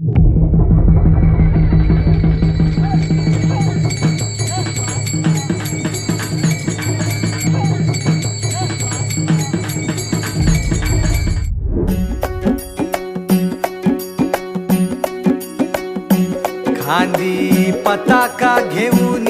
खांदी पताका घेऊन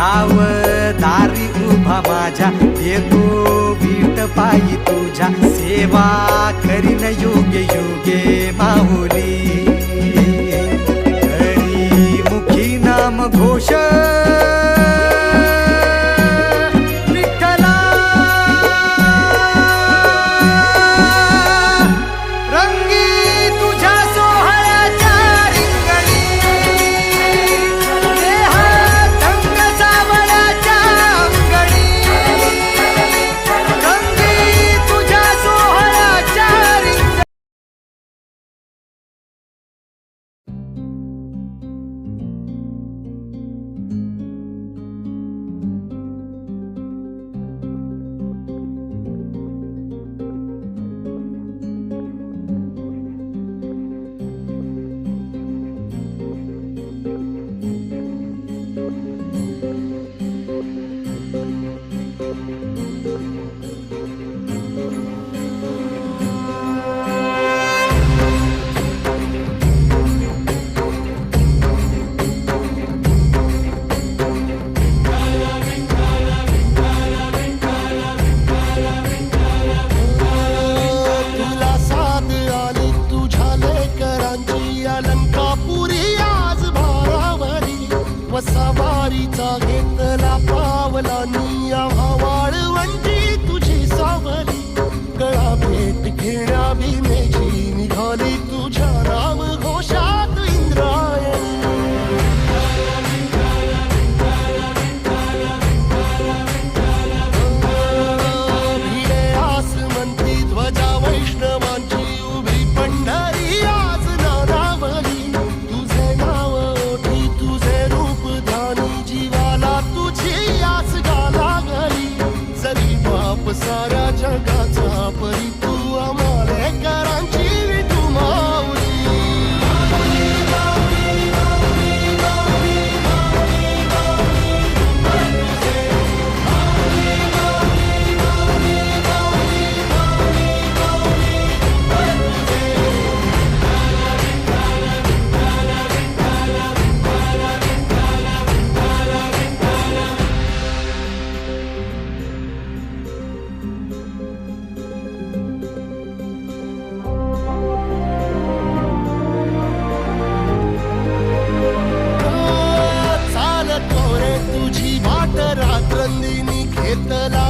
राव दारी उभा माझ्या. येतो वीट पायी तुझ्या. सेवा करीन योगे योगे माहुली हरी मुखी नाम घोष We talk. घेतला